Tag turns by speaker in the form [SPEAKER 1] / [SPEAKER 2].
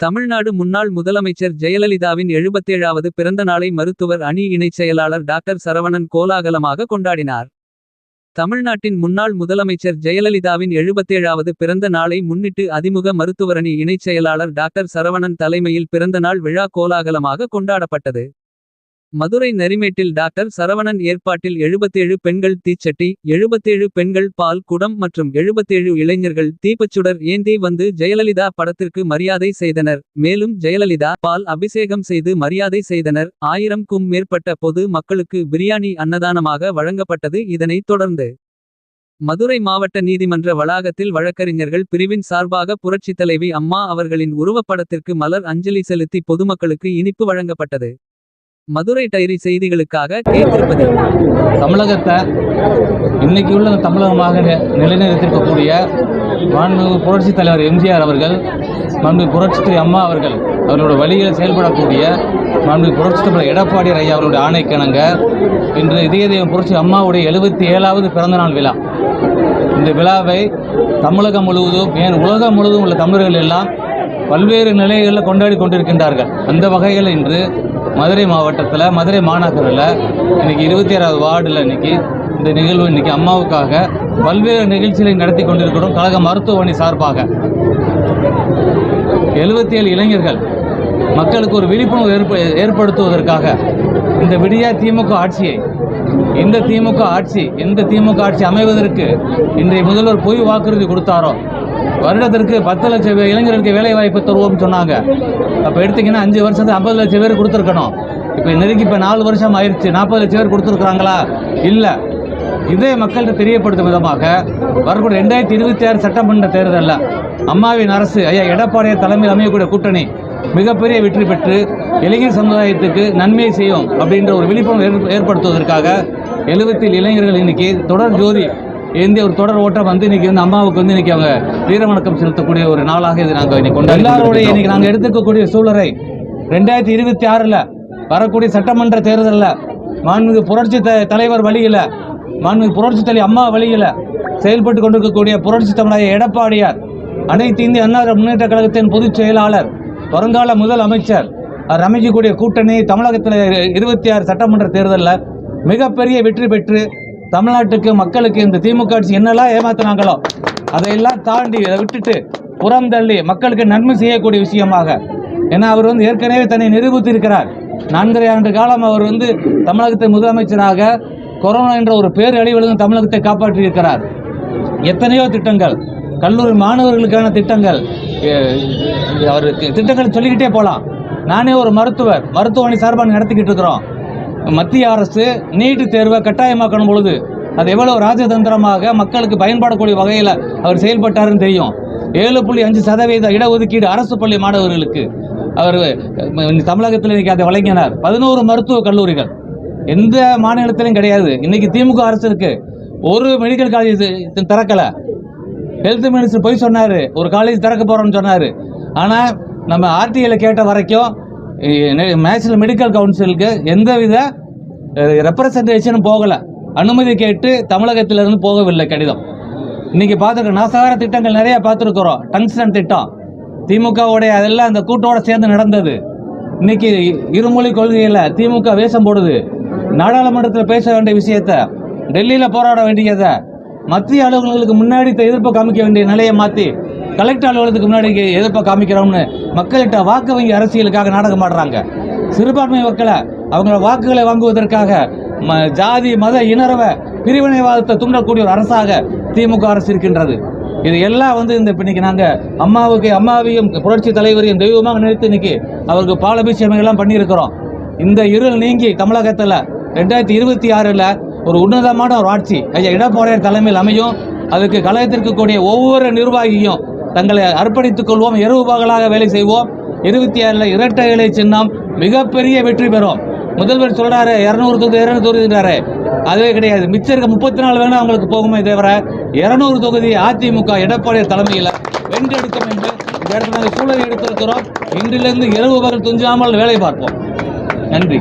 [SPEAKER 1] தமிழ்நாடு முன்னாள் முதலமைச்சர் ஜெயலலிதாவின் எழுபத்தேழாவது பிறந்த நாளை மருத்துவர் அணி இணைச் செயலாளர் டாக்டர் சரவணன் கோலாகலமாக கொண்டாடினார். தமிழ்நாட்டின் முன்னாள் முதலமைச்சர் ஜெயலலிதாவின் எழுபத்தேழாவது பிறந்த நாளை முன்னிட்டு அதிமுக மருத்துவரணி இணைச் செயலாளர் டாக்டர் சரவணன் தலைமையில் பிறந்தநாள் விழா கோலாகலமாக கொண்டாடப்பட்டது. மதுரை நரிமேட்டில் டாக்டர் சரவணன் ஏற்பாட்டில் எழுபத்தேழு பெண்கள் தீச்சட்டி. எழுபத்தேழு பெண்கள் பால் குடம் மற்றும் எழுபத்தேழு இளைஞர்கள் தீப்பச்சுடர் ஏந்தி வந்து ஜெயலலிதா படத்திற்கு மரியாதை செய்தனர். மேலும் ஜெயலலிதா பால் அபிஷேகம் செய்து மரியாதை செய்தனர். ஆயிரம்க்கும் மேற்பட்ட பொது மக்களுக்கு பிரியாணி அன்னதானமாக வழங்கப்பட்டது இதனைத் தொடர்ந்து. மதுரை மாவட்ட நீதிமன்ற வளாகத்தில் வழக்கறிஞர்கள் பிரிவின் சார்பாக புரட்சித் தலைவி அம்மா அவர்களின் உருவப்படத்திற்கு மலர் அஞ்சலி செலுத்தி பொதுமக்களுக்கு இனிப்பு வழங்கப்பட்டது. மதுரை டைரி செய்திகளுக்காக கே திருப்பதி.
[SPEAKER 2] தமிழகத்தை இன்னைக்கு உள்ள தமிழகமாக நிலைநிறுத்திருக்கக்கூடிய மாண்புமிகு புரட்சித் தலைவர் எம்ஜிஆர் அவர்கள் மாண்புமிகு புரட்சித்துறை அம்மா அவர்கள் அவர்களோட வழியில் செயல்படக்கூடிய மாண்புமிகு புரட்சித் தலைவர் எடப்பாடி ஐயா அவருடைய ஆணைக்கிணங்க இன்று இதய தெய்வம் புரட்சி அம்மாவுடைய எழுபத்தி ஏழாவது பிறந்தநாள் விழா இந்த விழாவை தமிழகம் முழுவதும் ஏன் உலகம் முழுவதும் உள்ள தமிழர்கள் எல்லாம் பல்வேறு நிலைகளில் கொண்டாடி கொண்டிருக்கின்றார்கள். அந்த வகையில் இன்று மதுரை மாவட்டத்தில் மதுரை மாநகரில் இன்னைக்கு இருபத்தி ஆறாவது வார்டில் இன்னைக்கு இந்த நிகழ்வு இன்னைக்கு அம்மாவுக்காக பல்வேறு நிகழ்ச்சிகளை நடத்தி கொண்டிருக்கிறோம். கழக மருத்துவமனை சார்பாக. எழுபத்தி ஏழு இளைஞர்கள் மக்களுக்கு ஒரு விழிப்புணர்வு ஏற்ப ஏற்படுத்துவதற்காக இந்த விடியா திமுக ஆட்சியை இந்த திமுக ஆட்சி எந்த திமுக ஆட்சி அமைவதற்கு இன்றைய முதல்வர் பொய் வாக்குறுதி கொடுத்தாரோ? வருடத்திற்கு பத்து லட்சம் இளைஞர்களுக்கு வேலை வாய்ப்பு தருவோம்னு சொன்னாங்க. அப்போ எடுத்திங்கன்னா அஞ்சு வருஷத்துக்கு ஐம்பது லட்சம் பேர் கொடுத்துருக்கணும். இப்போ நெருங்கி இப்போ நாலு வருஷம் ஆயிடுச்சு நாற்பது லட்சம் பேர் கொடுத்துருக்குறாங்களா? இல்லை. இதே மக்கள்கிட்ட தெரியப்படுத்தும் விதமாக வரக்கூடிய ரெண்டாயிரத்தி இருபத்தி ஆறு சட்டமன்ற தேர்தலில் அம்மாவின் அரசு ஐயா எடப்பாடியார் தலைமையில் அமையக்கூடிய கூட்டணி மிகப்பெரிய வெற்றி பெற்று இளைஞர் சமுதாயத்துக்கு நன்மை செய்யும் அப்படின்ற ஒரு விழிப்புணர்வு ஏற்ப- ஏற்படுத்துவதற்காக எழுபத்தில் இளைஞர்கள் இன்னைக்கு தொடர் ஜோதி ஏந்தி ஒரு தொடர் ஓட்டம் வந்து இன்னைக்கு வந்து அம்மாவுக்கு வந்து இன்னைக்கு அவங்க வீரவணக்கம் செலுத்தக்கூடிய ஒரு நாளாக இது நாங்கள் இன்னைக்கு கொண்டாடி எல்லாருடைய இன்னைக்கு நாங்கள் எடுத்துக்கக்கூடிய சூழலை ரெண்டாயிரத்தி இருபத்தி ஆறில் வரக்கூடிய சட்டமன்ற தேர்தலில் மாண்புமிகு புரட்சி த- தலைவர் வழியில் மாண்புமிகு புரட்சி தலைவி அம்மா வழியில் செயல்பட்டு கொண்டிருக்கக்கூடிய புரட்சி தமிழக எடப்பாடியார் அனைத்து இந்திய அண்ணா முன்னேற்ற கழகத்தின் பொதுச் செயலாளர் வருங்கால முதல் அமைச்சர் அவர் அமைக்கக்கூடிய கூட்டணி தமிழகத்தில் இருபத்தி ஆறு சட்டமன்ற தேர்தலில் மிகப்பெரிய வெற்றி பெற்று தமிழ்நாட்டுக்கு மக்களுக்கு இந்த திமுக ஆட்சி என்னெல்லாம் ஏமாத்தினாங்களோ அதையெல்லாம் தாண்டி அதை விட்டுட்டு புறம் தள்ளி மக்களுக்கு நன்மை செய்யக்கூடிய விஷயமாக. ஏன்னா அவர் வந்து ஏற்கனவே தன்னை நிரூபித்திருக்கிறார். நான்கரை ஆண்டு காலம் அவர் வந்து தமிழகத்தின் முதலமைச்சராக கொரோனா என்ற ஒரு பேரழிவிலிருந்து தமிழகத்தை காப்பாற்றியிருக்கிறார். எத்தனையோ திட்டங்கள் கல்லூரி மாணவர்களுக்கான திட்டங்கள் அவருக்கு அவர் திட்டங்கள் சொல்லிக்கிட்டே போகலாம் நானே ஒரு மருத்துவர் மருத்துவமனை சார்பாக நடத்திக்கிட்டு இருக்கிறோம். மத்திய அரசு நீட்டு தேர்வை கட்டாயமாக்கணும் பொழுது அது எவ்வளவு ராஜதந்திரமாக மக்களுக்கு பயன்படக்கூடிய வகையில் அவர் செயல்பட்டாருன்னு தெரியும். ஏழு புள்ளி அஞ்சு சதவீத இடஒதுக்கீடு அரசு பள்ளி மாணவர்களுக்கு. அவர் தமிழகத்தில் இன்னைக்கு அதை வழங்கினார். பதினோரு மருத்துவக் கல்லூரிகள். எந்த மாநிலத்திலும் கிடையாது. இன்னைக்கு திமுக அரசு இருக்கு. ஒரு மெடிக்கல் காலேஜ் திறக்கல. ஹெல்த் மினிஸ்டர் போய் சொன்னார். ஒரு காலேஜ் திறக்க போகிறோம்னு சொன்னார். ஆனால் நம்ம ஆர்டிஐயில் கேட்ட வரைக்கும் நேஷனல் மெடிக்கல் கவுன்சிலுக்கு எந்தவித ரெப்ரசன்டேஷனும் போகலை. அனுமதி கேட்டு தமிழகத்திலிருந்து போகவில்லை கடிதம். இன்றைக்கி பார்த்துருக்கோம் நாசகார திட்டங்கள் நிறைய பார்த்துருக்குறோம். டங்ஸ்டன் திட்டம். திமுகவுடைய அதெல்லாம் அந்த கூட்டோட சேர்ந்து நடந்தது. இன்னைக்கு இருமொழி கொள்கையில் திமுக வேஷம் போடுது. நாடாளுமன்றத்தில் பேச வேண்டிய விஷயத்த டெல்லியில் போராட வேண்டியதை மத்திய அலுவலர்களுக்கு முன்னாடி த- காமிக்க வேண்டிய நிலையை மாற்றி கலெக்டர் அலுவலகத்துக்கு முன்னாடி இங்க எதிர்ப்பை காமிக்கிறோம்னு மக்கள்கிட்ட வாக்கு வங்கி அரசியலுக்காக நாடகம் ஆடுறாங்க. சிறுபான்மை மக்களை அவங்களோட வாக்குகளை வாங்குவதற்காக ம- ஜாதி மத இனரவ பிரிவினைவாதத்தை தூண்டக்கூடிய ஒரு அரசாக திமுக அரசு இருக்கின்றது. இது எல்லாம் வந்து இந்த இப்ப இன்னைக்கு நாங்கள் அம்மாவுக்கு அம்மாவையும் புரட்சி தலைவரையும் தெய்வமாக நினைத்து இன்னைக்கு அவருக்கு பாலபிஷேகம் எல்லாம் பண்ணியிருக்கிறோம். இந்த இருள் நீங்கி தமிழகத்தில் ரெண்டாயிரத்தி இருபத்தி ஆறில் ஒரு உன்னதமான ஒரு ஆட்சி. ஐயா எடப்பாடியார் தலைமையில் அமையும். அதுக்கு கழகத்திற்கு கூடிய ஒவ்வொரு நிர்வாகியும் தங்களை அர்ப்பணித்துக் கொள்வோம். இரவு பகலாக வேலை செய்வோம். இருபத்தி ஆறில் இரட்டை இலை சின்னம் மிகப்பெரிய வெற்றி பெறும். முதல்வர் சொல்கிறாரு இரநூறு தொகுதி இரநூறு தொகுதின்றாரு அதுவே கிடையாது. மிச்சம் இருக்க முப்பத்தி நாலு வேணும் அவங்களுக்கு போகுமே தவிர இரநூறு தொகுதி அதிமுக எடப்பாடி தலைமையில் வென்றெடுக்கும் என்று இந்த இடத்துல நாங்கள் சூழலை எடுத்திருக்கிறோம். இன்றிலிருந்து இரவு பகல் துஞ்சாமல் வேலை பார்ப்போம். நன்றி.